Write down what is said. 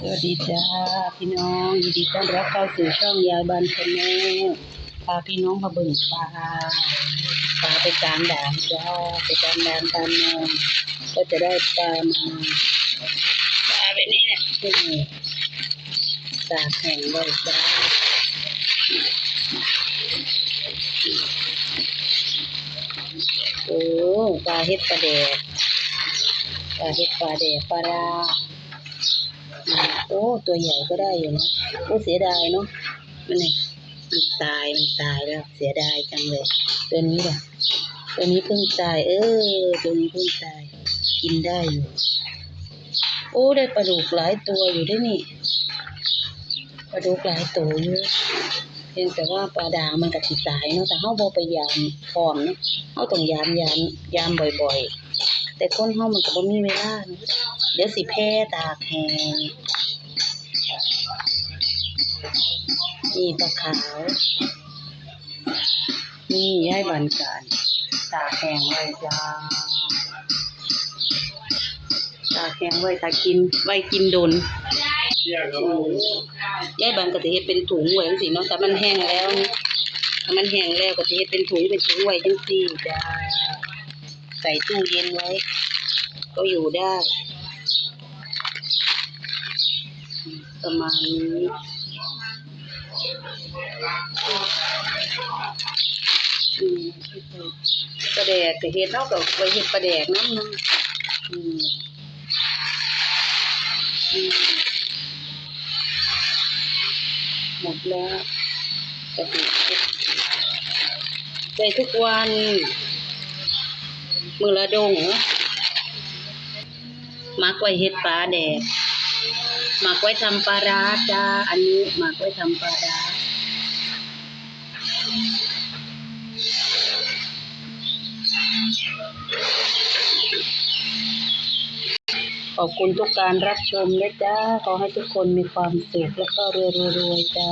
สวัสดีจ้าพี่น้องยินดีต้อนรับเข้าสู่ช่องยายบันชาแนลพาพี่น้องมาเบิ่งปลาปลาไปกลางด่านจ้าไปกลางด่านตามนองก็จะได้ปลามาปลาแบบนี้เนี่ยตาแห้งเลยจ้าโอ้ปลาเฮ็ดปลาแดกปลาเฮ็ดปลาแดกปลาร้า โอ้ตัวใหญ่ก็ได้อยู่นะโอ้เสียดายเนาะมันนี่มันตายมันตายแล้วเสียดายจังเลย ตัวนี้ว่ะตัวนี้เพิ่งตาย เออตัวนี้เพิ่งตาย กินได้อยู่โอ้ได้ปลาดุกหลายตัวอยู่ด้นี่ปลาดุกหลายตัวอยู่เพียงแต่ว่าปลาดางมันก็สิตายเนาะแต่เฮาบ่ไปยามพร้อมเนาะเฮาต้องยามยามยามบ่อยๆ แต่คนเฮามันก็บ่มีเวลาเนาะเดี๋ยวสิแพ้ตากแห้ง นี่ปลาขาว นี่ย้ายบันการตาแห้งไว้จ้า ตาแห้งไว้ตากิน ไว้กินโดนยายบันก็จะเฮ็ดเป็นถุงไว้จังซี่เนาะแต่มันแห้งแล้วนี่ถ้ามันแห้งแล้วก็จะเฮ็ดเป็นถุงเป็นถุงไว้จังซี่จ้า ใส่ตู้เย็นไว้ ก็อยู่ได้ ประมาณนี้ปลาแดกก็เฮ็ดเท่ากับไว้เฮ็ดปลาแดกน้ำเนาะหมดแล้วก็เฮ็ดเฮ็ดได้ทุกวัน มือละดงมักไว้เฮ็ดปลาแดก หมักไว้ทำปลาร้าจ้า อันนี้หมักไว้ทำปลาร้าขอบคุณทุกการรับชมนะจ้า ขอให้ทุกคนมีความสุขแล้วก็รวยๆๆจ้า